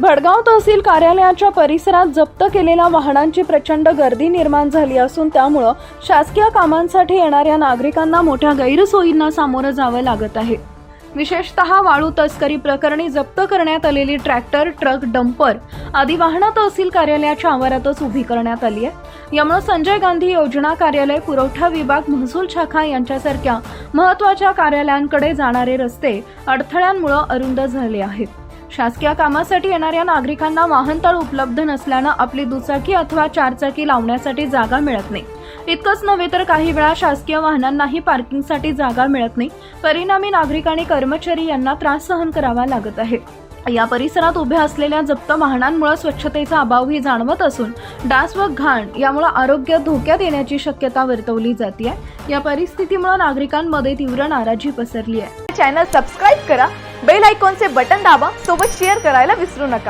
भडगाव तहसील कार्यालयाच्या परिसरात जप्त केलेल्या वाहनांची प्रचंड गर्दी निर्माण झाली असून त्यामुळं शासकीय कामांसाठी येणाऱ्या नागरिकांना मोठ्या गैरसोयींना सामोरं जावं लागत आहे. विशेषतः वाळू तस्करी प्रकरणी जप्त करण्यात आलेली ट्रॅक्टर ट्रक डंपर आदी वाहनं तहसील कार्यालयाच्या आवारातच उभी करण्यात आली आहे. यामुळे संजय गांधी योजना कार्यालय पुरवठा विभाग महसूल शाखा यांच्यासारख्या महत्त्वाच्या कार्यालयांकडे जाणारे रस्ते अडथळ्यांमुळे अरुंद झाले आहेत. शासकीय कामासाठी येणाऱ्या नागरिकांना वाहनतळ उपलब्ध नसल्यानं आपली दुचाकी अथवा चारचाकी लावण्यासाठी जागा मिळत नाही. इतकंच नव्हे तर काही वेळा शासकीय वाहनांनाही पार्किंगसाठी जागा मिळत नाही. परिणामी नागरिक आणि कर्मचारी यांना त्रास सहन करावा लागत आहे. या परिसरात उभ्या असलेल्या जप्त वाहनांमुळे स्वच्छतेचा अभावही जाणवत असून डास व घाण यामुळे आरोग्य धोक्यात येण्याची शक्यता वर्तवली जाते या परिस्थितीमुळे नागरिकांमध्ये तीव्र नाराजी पसरली आहे. चॅनल सबस्क्राईब करा. बेल आयकॉनचे बटन दाबा. सोबत शेअर करायला विसरू नका.